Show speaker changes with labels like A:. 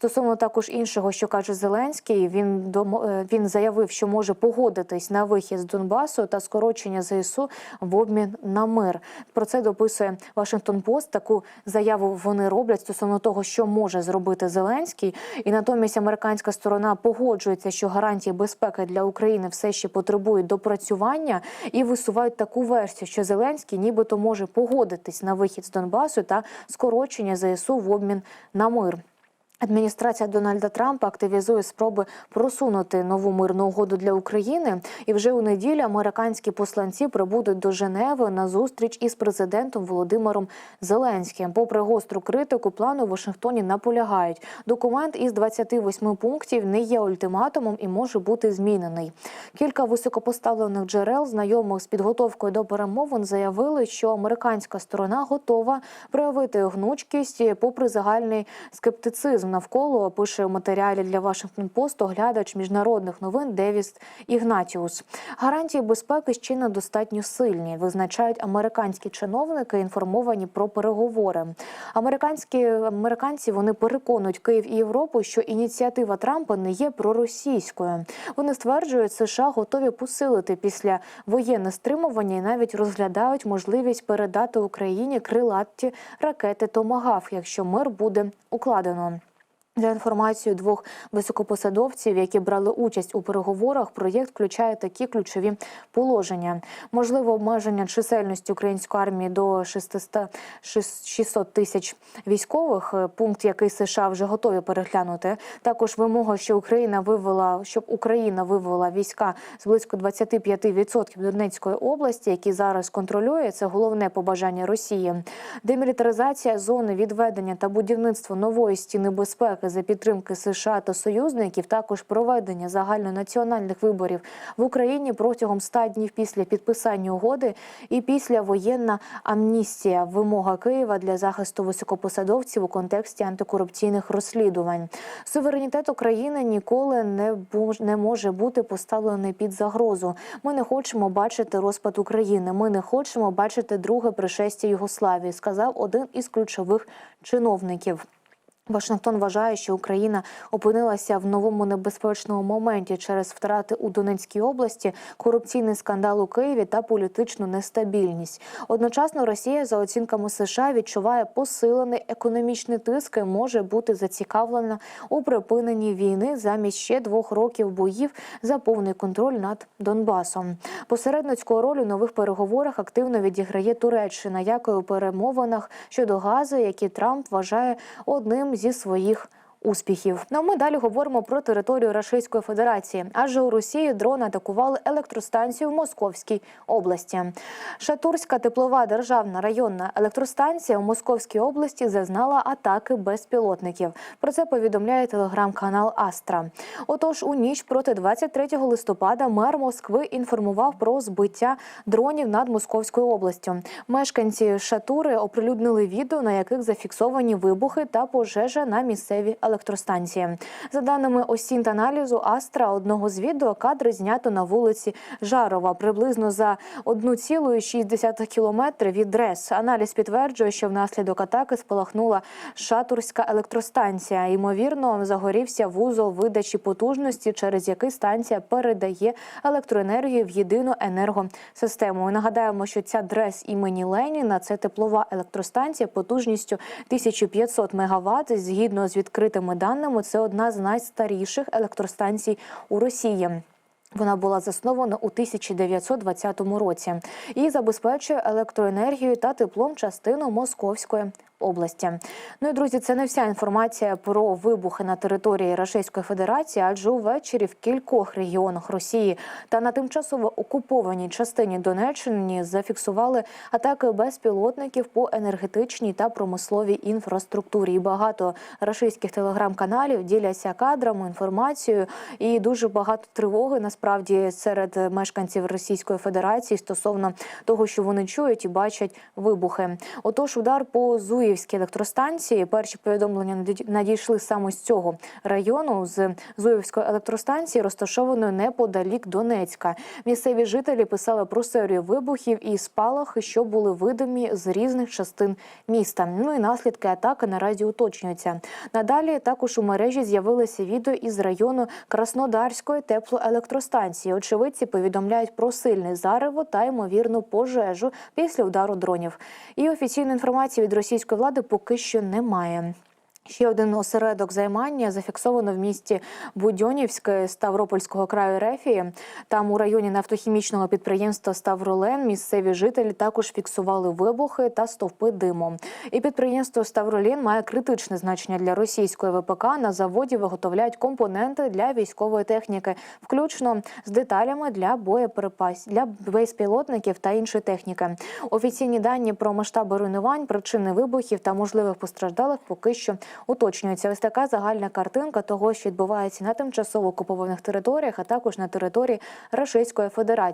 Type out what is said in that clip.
A: Стосовно також іншого, що каже Зеленський, він е, він заявив, що може погодитись на вихід з Донбасу та скорочення ЗСУ в обмін на мир. Про це дописує Вашингтон Пост. Таку заяву вони роблять стосовно того, що може зробити Зеленський. І натомість американська сторона погоджується, що гарантії безпеки для України все ще потребують допрацювання і висувають таку версію, що Зеленський нібито може погодитись на вихід з Донбасу та скорочення ЗСУ в обмін на мир. Адміністрація Дональда Трампа активізує спроби просунути нову мирну угоду для України. І вже у неділю американські посланці прибудуть до Женеви на зустріч із президентом Володимиром Зеленським. Попри гостру критику, плану в Вашингтоні наполягають. Документ із 28 пунктів не є ультиматумом і може бути змінений. Кілька високопоставлених джерел, знайомих з підготовкою до перемовин, заявили, що американська сторона готова проявити гнучкість, попри загальний скептицизм навколо пише у матеріалі для Вашингтон Пост оглядач міжнародних новин Девіс Ігнатіус. Гарантії безпеки ще недостатньо сильні, визначають американські чиновники, інформовані про переговори. Американські американці вони переконують Київ і Європу, що ініціатива Трампа не є проросійською. Вони стверджують, США готові посилити після воєнне стримування і навіть розглядають можливість передати Україні крилаті ракети Томагав, якщо мир буде укладено. За інформацією двох високопосадовців, які брали участь у переговорах, проєкт включає такі ключові положення: можливе обмеження чисельності української армії до 600 600 тисяч військових, е, пункт, який США вже готові переглянути. Також вимога, що Україна вивела, щоб Україна вивела війська з близько 25% Донецької області, які зараз контролює. Це головне побажання Росії. Демілітаризація зони відведення та будівництво нової стіни безпеки за підтримки США та союзників, також проведення загальнонаціональних виборів в Україні протягом 100 днів після підписання угоди і після воєнна амністія. Вимога Києва для захисту високопосадовців у контексті антикорупційних розслідувань. Суверенітет України ніколи не не може бути поставлений під загрозу. Ми не хочемо бачити розпад України. Ми не хочемо бачити друге пришестя Югославії, сказав один із ключових чиновників. Вашингтон вважає, що Україна опинилася в новому небезпечному моменті через втрати у Донецькій області, корупційний скандал у Києві та політичну нестабільність. Одночасно Росія, за оцінками США, відчуває посилений економічний тиск і може бути зацікавлена у припиненні війни замість ще двох років боїв за повний контроль над Донбасом. Посередницьку роль у нових переговорах активно відіграє Туреччина, як і у перемовинах щодо газу, які Трамп вважає одним зі своїх. Успіхів ну а ми далі говоримо про територію Російської Федерації, адже у Росії дрони атакували електростанцію в Московській області. Шатурська теплова державна районна електростанція у Московській області зазнала атаки безпілотників. Про це повідомляє телеграм-канал Астра. Отож, у ніч проти 23 листопада мер Москви інформував про збиття дронів над Московською областю. Мешканці Шатури оприлюднили відео, на яких зафіксовані вибухи та пожежа на місцевій електростанції. За даними осінт-аналізу Астра, одного з відео кадри знято на вулиці Жарова, приблизно за 1,6 кілометри від ДРЕС. Аналіз підтверджує, що внаслідок атаки спалахнула Шатурська електростанція. Ймовірно, загорівся вузол видачі потужності, через який станція передає електроенергію в єдину енергосистему. І нагадаємо, що ця ДРЕС імені Леніна це теплова електростанція потужністю 1500 МВт. Згідно з відкритими даними, це одна з найстаріших електростанцій у Росії. Вона була заснована у 1920 році і забезпечує електроенергією та теплом частину Московської області. Ну і друзі, це не вся інформація про вибухи на території Російської Федерації, адже увечері в кількох регіонах Росії та на тимчасово окупованій частині Донеччини зафіксували атаки безпілотників по енергетичній та промисловій інфраструктурі. І багато російських телеграм-каналів діляться кадрами, інформацією і дуже багато тривоги насправді серед мешканців Російської Федерації стосовно того, що вони чують і бачать вибухи. Отож, удар по Зуї Зуївській електростанції. Перші повідомлення наді- надійшли саме з цього району з Зуївської електростанції, розташованої неподалік Донецька. Місцеві жителі писали про серію вибухів і спалахи, що були видимі з різних частин міста. Ну і наслідки атаки наразі уточнюються. Надалі також у мережі з'явилося відео із району Краснодарської теплоелектростанції. Очевидці повідомляють про сильне зарево та ймовірну пожежу після удару дронів. І офіційної інформації від російської влади поки що немає. Ще один осередок займання зафіксовано в місті Будьонівське Ставропольського краю Рефії. Там у районі нафтохімічного підприємства Ставролен місцеві жителі також фіксували вибухи та стовпи диму. І підприємство Ставролен має критичне значення для російської ВПК. На заводі виготовляють компоненти для військової техніки, включно з деталями для боєприпасів, для безпілотників та іншої техніки. Офіційні дані про масштаби руйнувань, причини вибухів та можливих постраждалих поки що уточнюються. Ось така загальна картинка того, що відбувається на тимчасово окупованих територіях, а також на території Російської Федерації.